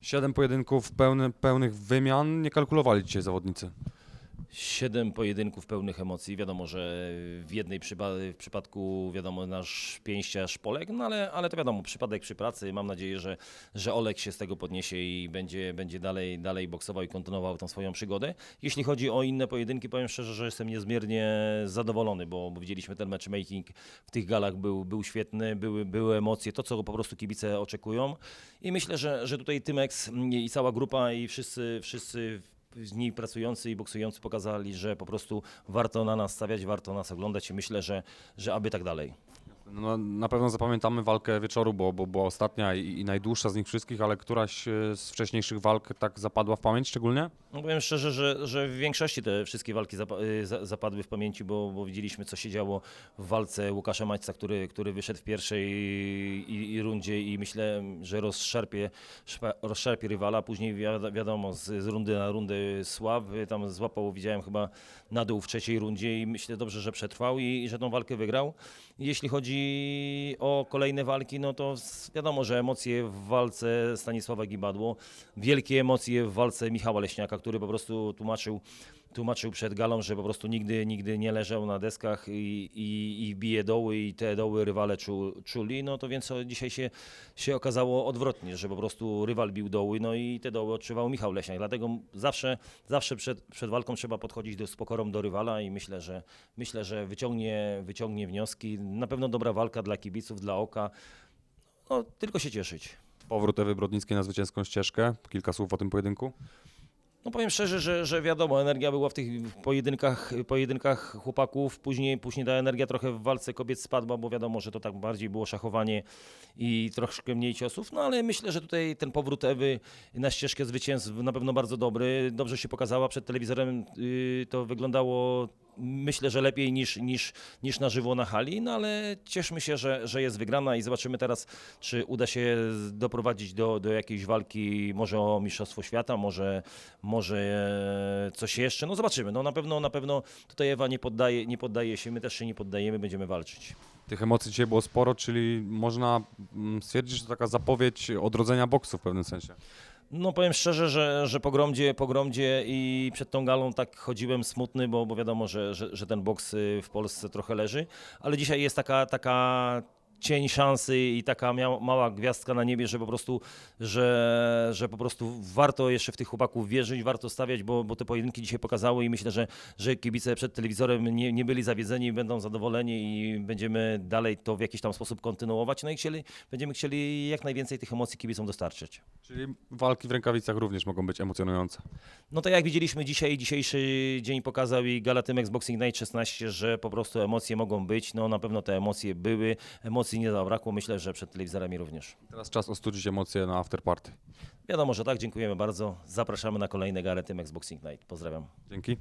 Siedem pojedynków pełny, pełnych wymian. Nie kalkulowali dzisiaj zawodnicy. Siedem pojedynków pełnych emocji. Wiadomo, że w jednej przypa- w przypadku, wiadomo, nasz pięściarz Polek, no ale, ale to wiadomo, przypadek przy pracy. Mam nadzieję, że, że Olek się z tego podniesie i będzie, będzie dalej, dalej boksował i kontynuował tą swoją przygodę. Jeśli chodzi o inne pojedynki, powiem szczerze, że jestem niezmiernie zadowolony, bo, bo widzieliśmy ten matchmaking w tych galach był, był świetny, były, były emocje, to co po prostu kibice oczekują. I myślę, że, że tutaj Tymex i cała grupa i wszyscy, wszyscy z niej pracujący i boksujący pokazali, że po prostu warto na nas stawiać, warto nas oglądać i myślę, że, że aby tak dalej. No, na pewno zapamiętamy walkę wieczoru, bo, bo była ostatnia i, i najdłuższa z nich wszystkich, ale któraś e, z wcześniejszych walk tak zapadła w pamięć szczególnie? No powiem szczerze, że, że w większości te wszystkie walki zapa- y, za- zapadły w pamięci, bo, bo widzieliśmy, co się działo w walce Łukasza Maćca, który, który wyszedł w pierwszej i, i rundzie i myślę, że rozszarpie, rozszarpie rywala. Później wiad- wiadomo, z, z rundy na rundę słaby, tam złapał, widziałem chyba na dół w trzeciej rundzie i myślę dobrze, że przetrwał i, i że tą walkę wygrał. Jeśli chodzi o kolejne walki, no to wiadomo, że emocje w walce Stanisława Gibadło, wielkie emocje w walce Michała Leśniaka, który po prostu tłumaczył, tłumaczył przed galą, że po prostu nigdy, nigdy nie leżał na deskach i, i, i bije doły i te doły rywale czu, czuli, no to więc dzisiaj się, się okazało odwrotnie, że po prostu rywal bił doły, no i te doły odczuwał Michał Leśniak, dlatego zawsze, zawsze przed, przed walką trzeba podchodzić do, z pokorą do rywala i myślę, że, myślę, że wyciągnie, wyciągnie wnioski, na pewno dobra walka dla kibiców, dla oka, no tylko się cieszyć. Powrót Ewy Brodnickiej na zwycięską ścieżkę. Kilka słów o tym pojedynku. No powiem szczerze, że, że wiadomo, energia była w tych pojedynkach, pojedynkach chłopaków, później, później ta energia trochę w walce kobiet spadła, bo wiadomo, że to tak bardziej było szachowanie i troszkę mniej ciosów, no ale myślę, że tutaj ten powrót Ewy na ścieżkę zwycięstw na pewno bardzo dobry, dobrze się pokazała przed telewizorem, yy, to wyglądało myślę, że lepiej niż, niż, niż na żywo na hali, no ale cieszmy się, że, że jest wygrana i zobaczymy teraz, czy uda się doprowadzić do, do jakiejś walki, może o Mistrzostwo Świata, może, może e, coś jeszcze, no zobaczymy, no na pewno, na pewno tutaj Ewa nie poddaje, nie poddaje się, my też się nie poddajemy, będziemy walczyć. Tych emocji dzisiaj było sporo, czyli można mm, stwierdzić, że to taka zapowiedź odrodzenia boksu w pewnym sensie. No powiem szczerze, że, że po, gromdzie, po gromdzie i przed tą galą tak chodziłem smutny, bo, bo wiadomo, że, że, że ten boks y, w Polsce trochę leży, ale dzisiaj jest taka, taka cień szansy i taka mia- mała gwiazdka na niebie, że po prostu, że, że po prostu warto jeszcze w tych chłopaków wierzyć, warto stawiać, bo, bo te pojedynki dzisiaj pokazały i myślę, że, że kibice przed telewizorem nie, nie byli zawiedzeni, będą zadowoleni i będziemy dalej to w jakiś tam sposób kontynuować, no i chcieli, będziemy chcieli jak najwięcej tych emocji kibicom dostarczyć. Czyli walki w rękawicach również mogą być emocjonujące. No to jak widzieliśmy dzisiaj, dzisiejszy dzień pokazał i Gala Tymex Boxing Night 16, że po prostu emocje mogą być. No na pewno te emocje były, emocji nie zabrakło, myślę, że przed telewizorami również. Teraz czas ostudzić emocje na afterparty. Wiadomo, że tak, dziękujemy bardzo. Zapraszamy na kolejne Gale Tymex Boxing Night. Pozdrawiam. Dzięki.